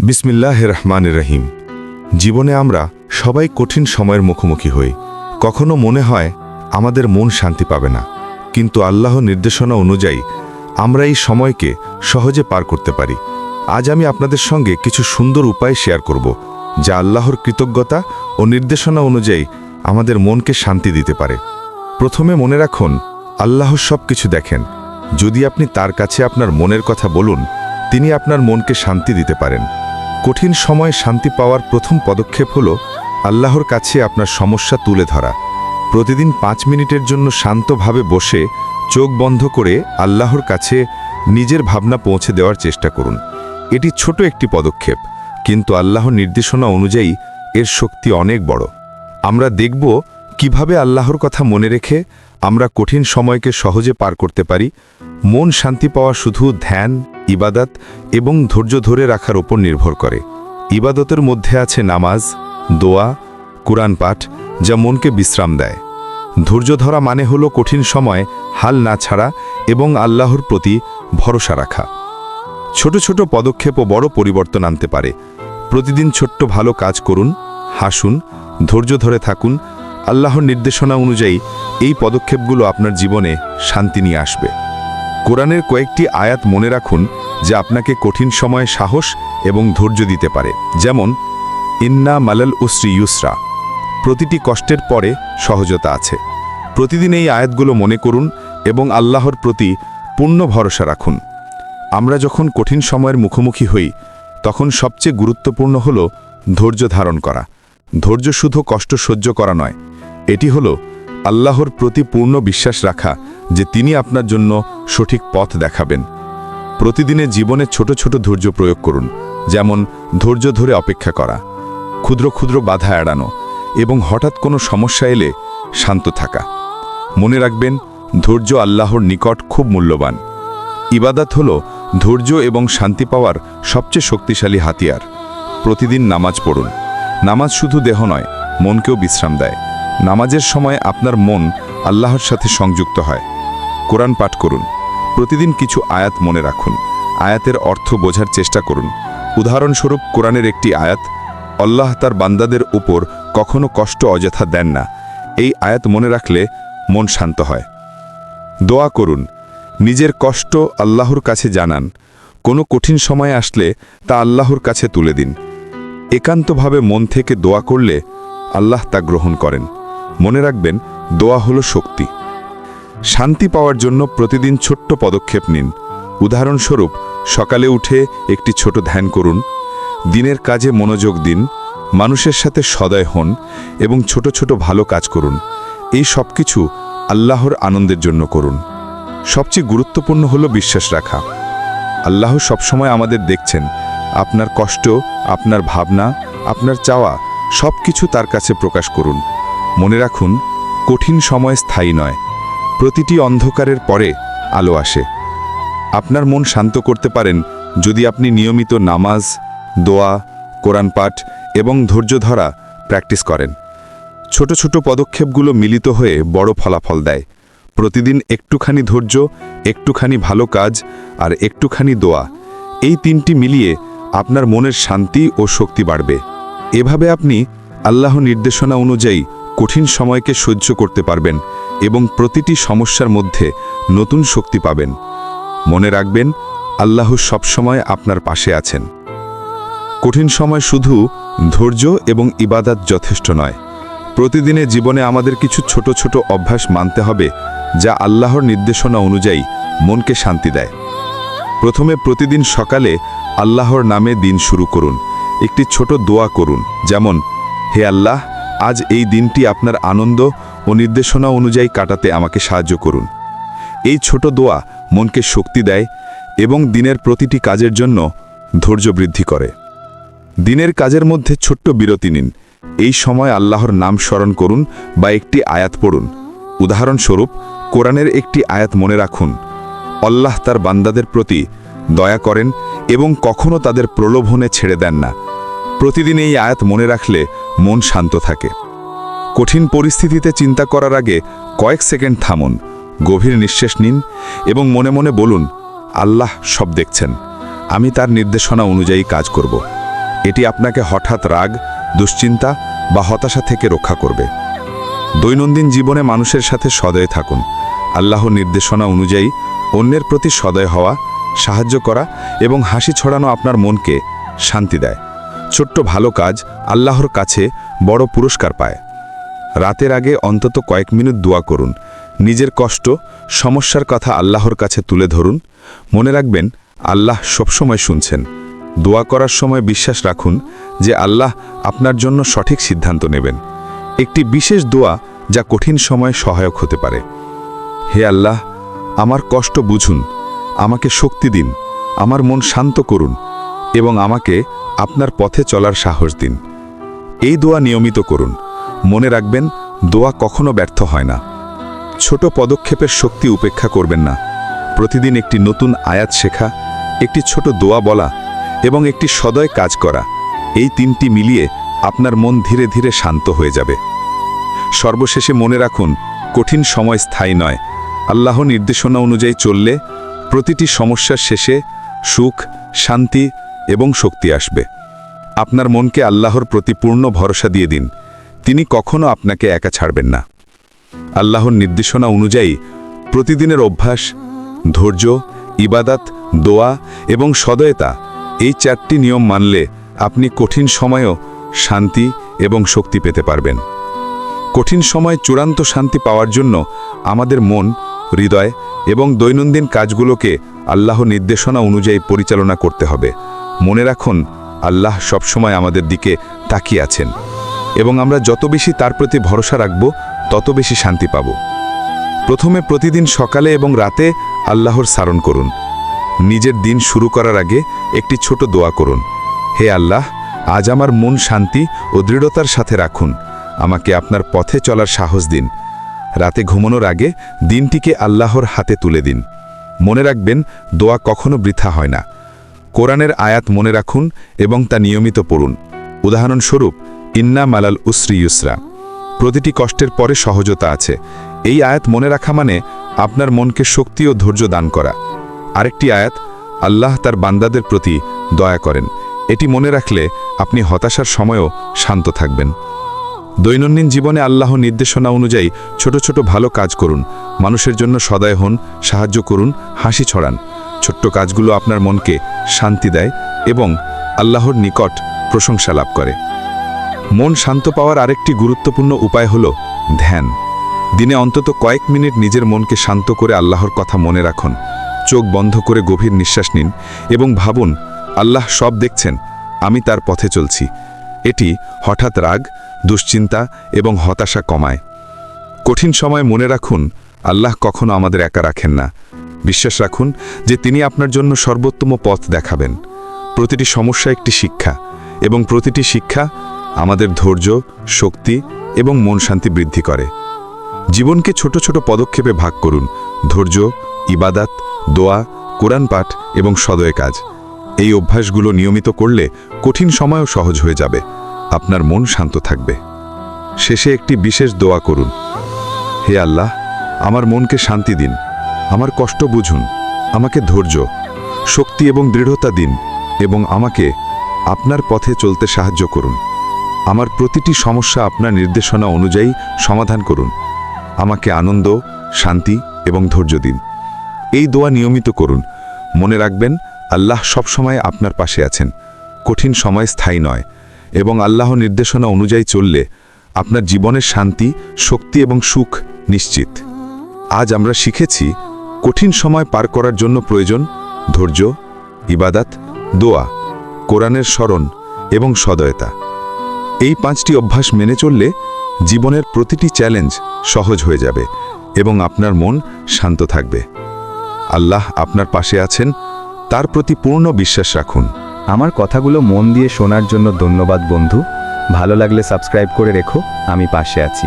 বিসমিল্লাহ রহমান রহিম। জীবনে আমরা সবাই কঠিন সময়ের মুখোমুখি হই। কখনো মনে হয় আমাদের মন শান্তি পাবে না। কিন্তু আল্লাহ নির্দেশনা অনুযায়ী আমরা এই সময়কে সহজে পার করতে পারি। আজ আমি আপনাদের সঙ্গে কিছু সুন্দর উপায় শেয়ার করব, যা আল্লাহর কৃতজ্ঞতা ও নির্দেশনা অনুযায়ী আমাদের মনকে শান্তি দিতে পারে। প্রথমে মনে রাখুন, আল্লাহ সব কিছু দেখেন। যদি আপনি তার কাছে আপনার মনের কথা বলুন, তিনি আপনার মনকে শান্তি দিতে পারেন। কঠিন সময়ে শান্তি পাওয়ার প্রথম পদক্ষেপ হল আল্লাহর কাছে আপনার সমস্যা তুলে ধরা। প্রতিদিন পাঁচ মিনিটের জন্য শান্তভাবে বসে চোখ বন্ধ করে আল্লাহর কাছে নিজের ভাবনা পৌঁছে দেওয়ার চেষ্টা করুন। এটি ছোট একটি পদক্ষেপ, কিন্তু আল্লাহর নির্দেশনা অনুযায়ী এর শক্তি অনেক বড়। আমরা দেখব কীভাবে আল্লাহর কথা মনে রেখে আমরা কঠিন সময়কে সহজে পার করতে পারি, মন শান্তি পাওয়া শুধু ধ্যান, ইবাদত এবং ধৈর্য ধরে রাখার ওপর নির্ভর করে। ইবাদতের মধ্যে আছে নামাজ, দোয়া, কোরআন পাঠ, যা মনকে বিশ্রাম দেয়। ধৈর্য ধরা মানে হল কঠিন সময় হাল না ছাড়া এবং আল্লাহর প্রতি ভরসা রাখা। ছোট ছোট পদক্ষেপ ও বড় পরিবর্তন আনতে পারে। প্রতিদিন ছোট্ট ভালো কাজ করুন, হাসুন, ধৈর্য ধরে থাকুন আল্লাহর নির্দেশনা অনুযায়ী এই পদক্ষেপগুলো আপনার জীবনে শান্তি নিয়ে আসবে। কোরআনের কয়েকটি আয়াত মনে রাখুন যা আপনাকে কঠিন সময়ে সাহস এবং ধৈর্য দিতে পারে। যেমন, ইন্না মালাল উসরি ইউসরা প্রতিটি কষ্টের পরে সহজতা আছে প্রতিদিন এই আয়াতগুলো মনে করুন এবং আল্লাহর প্রতি পূর্ণ ভরসা রাখুন। আমরা যখন কঠিন সময়ের মুখোমুখি হই, তখন সবচেয়ে গুরুত্বপূর্ণ হল ধৈর্য ধারণ করা। ধৈর্য শুধু কষ্ট সহ্য করা নয় এটি হল আল্লাহর প্রতি পূর্ণ বিশ্বাস রাখা যে তিনি আপনার জন্য সঠিক পথ দেখাবেন। প্রতিদিনে জীবনে ছোট ছোট ধৈর্য প্রয়োগ করুন, যেমন ধৈর্য ধরে অপেক্ষা করা, ক্ষুদ্র ক্ষুদ্র বাধা এড়ানো এবং হঠাৎ কোনো সমস্যা এলে শান্ত থাকা। মনে রাখবেন, ধৈর্য আল্লাহর নিকট খুব মূল্যবান। ইবাদাত হল ধৈর্য এবং শান্তি পাওয়ার সবচেয়ে শক্তিশালী হাতিয়ার। প্রতিদিন নামাজ পড়ুন। নামাজ শুধু দেহ নয়, মনকেও বিশ্রাম দেয়। নামাজের সময় আপনার মন আল্লাহর সাথে সংযুক্ত হয়। কোরআন পাঠ করুন। প্রতিদিন কিছু আয়াত মনে রাখুন। আয়াতের অর্থ বোঝার চেষ্টা করুন। উদাহরণস্বরূপ, কোরআনের একটি আয়াত, আল্লাহ তার বান্দাদের উপর কখনো কষ্ট অযথা দেন না। এই আয়াত মনে রাখলে মন শান্ত হয়। দোয়া করুন। নিজের কষ্ট আল্লাহর কাছে জানান। কোনো কঠিন সময় আসলে তা আল্লাহর কাছে তুলে দিন। একান্তভাবে মন থেকে দোয়া করলে আল্লাহ তা গ্রহণ করেন। মনে রাখবেন, দোয়া হলো শক্তি। শান্তি পাওয়ার জন্য প্রতিদিন ছোট্ট পদক্ষেপ নিন। উদাহরণস্বরূপ, সকালে উঠে একটি ছোট ধ্যান করুন, দিনের কাজে মনোযোগ দিন, মানুষের সাথে সদয় হন এবং ছোট ছোট ভালো কাজ করুন। এই সব কিছু আল্লাহর আনন্দের জন্য করুন। সবচেয়ে গুরুত্বপূর্ণ হলো বিশ্বাস রাখা। আল্লাহ সবসময় আমাদের দেখছেন। আপনার কষ্ট, আপনার ভাবনা, আপনার চাওয়া সব কিছু তার কাছে প্রকাশ করুন। মনে রাখুন, কঠিন সময় স্থায়ী নয়, প্রতিটি অন্ধকারের পরে আলো আসে। আপনার মন শান্ত করতে পারেন যদি আপনি নিয়মিত নামাজ, দোয়া, কোরআন পাঠ এবং ধৈর্য ধরা প্র্যাকটিস করেন। ছোট ছোট পদক্ষেপগুলো মিলিত হয়ে বড় ফলাফল দেয়। প্রতিদিন একটুখানি ধৈর্য, একটুখানি ভালো কাজ আর একটুখানি দোয়া, এই তিনটি মিলিয়ে আপনার মনের শান্তি ও শক্তি বাড়বে। এভাবে আপনি আল্লাহ নির্দেশনা অনুযায়ী কঠিন সময়কে সহ্য করতে পারবেন এবং প্রতিটি সমস্যার মধ্যে নতুন শক্তি পাবেন। মনে রাখবেন, আল্লাহ সবসময় আপনার পাশে আছেন। কঠিন সময় শুধু ধৈর্য এবং ইবাদাত যথেষ্ট নয়। প্রতিদিনে জীবনে আমাদের কিছু ছোট ছোট অভ্যাস মানতে হবে, যা আল্লাহর নির্দেশনা অনুযায়ী মনকে শান্তি দেয়। প্রথমে প্রতিদিন সকালে আল্লাহর নামে দিন শুরু করুন। একটি ছোট দোয়া করুন, যেমন, হে আল্লাহ আজ এই দিনটি আপনার আনন্দ ও নির্দেশনা অনুযায়ী কাটাতে আমাকে সাহায্য করুন। এই ছোট দোয়া মনকে শক্তি দেয় এবং দিনের প্রতিটি কাজের জন্য ধৈর্য বৃদ্ধি করে। দিনের কাজের মধ্যে ছোট্ট বিরতি নিন। এই সময় আল্লাহর নাম স্মরণ করুন বা একটি আয়াত পড়ুন। উদাহরণস্বরূপ, কোরআনের একটি আয়াত মনে রাখুন। আল্লাহ তার বান্দাদের প্রতি দয়া করেন এবং কখনও তাদের প্রলোভনে ছেড়ে দেন না। প্রতিদিন এই আয়াত মনে রাখলে মন শান্ত থাকে। কঠিন পরিস্থিতিতে চিন্তা করার আগে কয়েক সেকেন্ড থামুন, গভীর নিঃশ্বাস নিন এবং মনে মনে বলুন, আল্লাহ সব দেখছেন। আমি তার নির্দেশনা অনুযায়ী কাজ করব। এটি আপনাকে হঠাৎ রাগ, দুশ্চিন্তা বা হতাশা থেকে রক্ষা করবে। দৈনন্দিন জীবনে মানুষের সাথে সদয় থাকুন। আল্লাহর নির্দেশনা অনুযায়ী অন্যের প্রতি সদয় হওয়া, সাহায্য করা এবং হাসি ছড়ানো আপনার মনকে শান্তি দেয়। ছোট্ট ভালো কাজ আল্লাহর কাছে বড় পুরস্কার পায়। রাতের আগে অন্তত কয়েক মিনিট দোয়া করুন। নিজের কষ্ট, সমস্যার কথা আল্লাহর কাছে তুলে ধরুন। মনে রাখবেন, আল্লাহ সবসময় শুনছেন। দোয়া করার সময় বিশ্বাস রাখুন যে আল্লাহ আপনার জন্য সঠিক সিদ্ধান্ত নেবেন। একটি বিশেষ দোয়া যা কঠিন সময়ে সহায়ক হতে পারে। হে আল্লাহ, আমার কষ্ট বুঝুন, আমাকে শক্তি দিন, আমার মন শান্ত করুন। এবং আমাকে আপনার পথে চলার সাহস দিন। এই দোয়া নিয়মিত করুন। মনে রাখবেন, দোয়া কখনো ব্যর্থ হয় না। ছোট পদক্ষেপের শক্তি উপেক্ষা করবেন না। প্রতিদিন একটি নতুন আয়াত শেখা, একটি ছোট দোয়া বলা এবং একটি সদয় কাজ করা, এই তিনটি মিলিয়ে আপনার মন ধীরে ধীরে শান্ত হয়ে যাবে। সর্বশেষে মনে রাখুন, কঠিন সময় স্থায়ী নয়। আল্লাহ নির্দেশনা অনুযায়ী চললে প্রতিটি সমস্যার শেষে সুখ, শান্তি এবং শক্তি আসবে। আপনার মনকে আল্লাহর প্রতি পূর্ণ ভরসা দিয়ে দিন। তিনি কখনো আপনাকে একা ছাড়বেন না। আল্লাহর নির্দেশনা অনুযায়ী প্রতিদিনের অভ্যাস, ধৈর্য, ইবাদাত, দোয়া এবং সদয়তা এই চারটি নিয়ম মানলে আপনি কঠিন সময়েও শান্তি এবং শক্তি পেতে পারবেন। কঠিন সময় চূড়ান্ত শান্তি পাওয়ার জন্য আমাদের মন, হৃদয় এবং দৈনন্দিন কাজগুলোকে আল্লাহ নির্দেশনা অনুযায়ী পরিচালনা করতে হবে। মনে রাখুন, আল্লাহ সবসময় আমাদের দিকে তাকিয়ে আছেন এবং আমরা যত বেশি তার প্রতি ভরসা রাখব, তত বেশি শান্তি পাব। প্রথমে প্রতিদিন সকালে এবং রাতে আল্লাহর স্মরণ করুন। নিজের দিন শুরু করার আগে একটি ছোট দোয়া করুন। হে আল্লাহ, আজ আমার মন শান্তি ও দৃঢ়তার সাথে রাখুন। আমাকে আপনার পথে চলার সাহস দিন। রাতে ঘুমানোর আগে দিনটিকে আল্লাহর হাতে তুলে দিন। মনে রাখবেন, দোয়া কখনো বৃথা হয় না। কোরআনের আয়াত মনে রাখুন এবং তা নিয়মিত পড়ুন। উদাহরণস্বরূপ, ইন্না মালাল উসরি ইউসরা। প্রতিটি কষ্টের পরে সহজতা আছে। এই আয়াত মনে রাখা মানে আপনার মনকে শক্তি ও ধৈর্য দান করা। আরেকটি আয়াত, আল্লাহ তার বান্দাদের প্রতি দয়া করেন। এটি মনে রাখলে আপনি হতাশার সময়ও শান্ত থাকবেন। দৈনন্দিন জীবনে আল্লাহ নির্দেশনা অনুযায়ী ছোট ছোট ভালো কাজ করুন। মানুষের জন্য সদয় হন, সাহায্য করুন, হাসি ছড়ান। ছোট্ট কাজগুলো আপনার মনকে শান্তি দেয় এবং আল্লাহর নিকট প্রশংসা লাভ করে। মন শান্ত পাওয়ার আরেকটি গুরুত্বপূর্ণ উপায় হল ধ্যান। দিনে অন্তত কয়েক মিনিট নিজের মনকে শান্ত করে আল্লাহর কথা মনে রাখুন। চোখ বন্ধ করে গভীর নিঃশ্বাস নিন এবং ভাবুন, আল্লাহ সব দেখছেন, আমি তার পথে চলছি। এটি হঠাৎ রাগ, দুশ্চিন্তা এবং হতাশা কমায়। কঠিন সময় মনে রাখুন, আল্লাহ কখনো আমাদের একা রাখেন না। বিশ্বাস রাখুন যে তিনি আপনার জন্য সর্বোত্তম পথ দেখাবেন। প্রতিটি সমস্যা একটি শিক্ষা এবং প্রতিটি শিক্ষা আমাদের ধৈর্য, শক্তি এবং মন শান্তি বৃদ্ধি করে। জীবনকে ছোট ছোট পদক্ষেপে ভাগ করুন। ধৈর্য, ইবাদাত, দোয়া, কোরআন পাঠ এবং সদয় কাজ। এই অভ্যাসগুলো নিয়মিত করলে কঠিন সময়ও সহজ হয়ে যাবে। আপনার মন শান্ত থাকবে। শেষে একটি বিশেষ দোয়া করুন। হে আল্লাহ, আমার মনকে শান্তি দিন। আমার কষ্ট বুঝুন। আমাকে ধৈর্য, শক্তি এবং দৃঢ়তা দিন এবং আমাকে আপনার পথে চলতে সাহায্য করুন। আমার প্রতিটি সমস্যা আপনার নির্দেশনা অনুযায়ী সমাধান করুন। আমাকে আনন্দ, শান্তি এবং ধৈর্য দিন। এই দোয়া নিয়মিত করুন। মনে রাখবেন, আল্লাহ সবসময় আপনার পাশে আছেন। কঠিন সময় স্থায়ী নয় এবং আল্লাহ নির্দেশনা অনুযায়ী চললে আপনার জীবনের শান্তি, শক্তি এবং সুখ নিশ্চিত। আজ আমরা শিখেছি কঠিন সময় পার করার জন্য প্রয়োজন ধৈর্য, ইবাদাত, দোয়া, কোরআনের স্মরণ এবং সদয়তা। এই পাঁচটি অভ্যাস মেনে চললে জীবনের প্রতিটি চ্যালেঞ্জ সহজ হয়ে যাবে এবং আপনার মন শান্ত থাকবে। আল্লাহ আপনার পাশে আছেন, তার প্রতি পূর্ণ বিশ্বাস রাখুন। আমার কথাগুলো মন দিয়ে শোনার জন্য ধন্যবাদ, বন্ধু। ভালো লাগলে সাবস্ক্রাইব করে রেখো, আমি পাশে আছি।